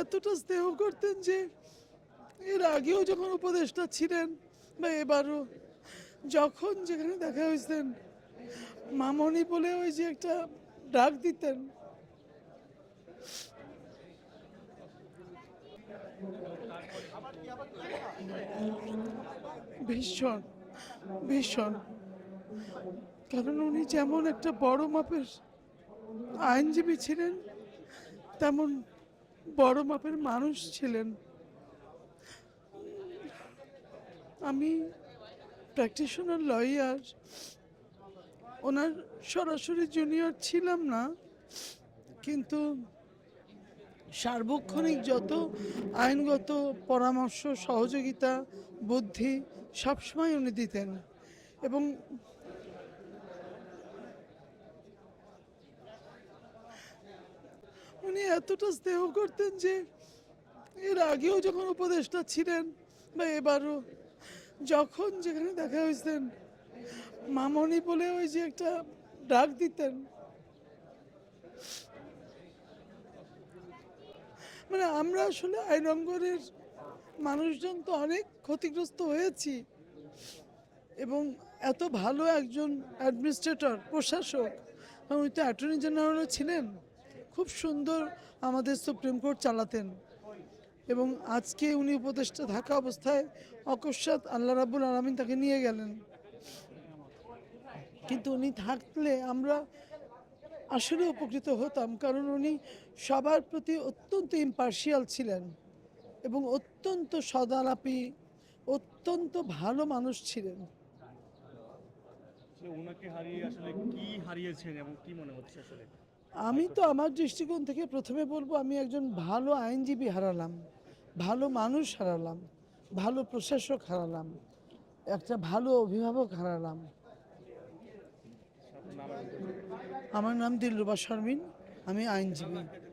এতটা স্নেহ করতেন যে এর আগেও যখন উপদেষ্টা ছিলেন বা এবারও, যখন যেখানে দেখা হয়েছেন, মামনি বলে ওই যে একটা ডাক দিতেন। ভীষণ ভীষণ। কারণ উনি যেমন একটা বড় মাপের আইনজীবী ছিলেন, তেমন বড় মাপের মানুষ ছিলেন। আমি প্র্যাকটিশনার লয়ার। ওনার সরাসরি জুনিয়র ছিলাম না, কিন্তু সার্বক্ষণিক যত আইনগত পরামর্শ, সহযোগিতা, বুদ্ধি সবসময় উনি দিতেন। এবং এতটা স্নেহ করতেন যে এর আগেও যখন উপদেষ্টা ছিলেন বা এবারও, যখন যেখানে দেখা হয়েছেন, মামনি বলে ওই যে একটা ডাক দিতেন। মানে আমরা আসলে আইনঙ্গরের মানুষজন তো অনেক ক্ষতিগ্রস্ত হয়েছি এবং এত ভালো একজন অ্যাডমিনিস্ট্রেটর, প্রশাসক উনি তো অ্যাটর্নি জেনারেলও ছিলেন। খুব সুন্দর আমাদের সুপ্রিম কোর্ট চালাতেন। এবং আজকে উনি উপদেষ্টা থাকা অবস্থায় অকস্মাৎ আল্লাহ রাবুল আলমিন তাকে নিয়ে গেলেন। কিন্তু উনি থাকলে আমরা আসলে উপকৃত হতাম, কারণ উনি সবার প্রতি অত্যন্ত ইম্পার্শিয়াল ছিলেন এবং অত্যন্ত সদালাপি, অত্যন্ত ভালো মানুষ ছিলেন। ওনাকে হারিয়ে আসলে কি হারিয়েছেন এবং কি মনে হচ্ছে আসলে? আমি তো আমার দৃষ্টিকোণ থেকে প্রথমে বলব, আমি একজন ভালো আইনজীবী হারালাম, ভালো মানুষ হারালাম, ভালো প্রশাসক হারালাম, একটা ভালো অভিভাবক হারালাম। আমার নাম দিলরুবা শর্মিন, আমি আইনজীবী।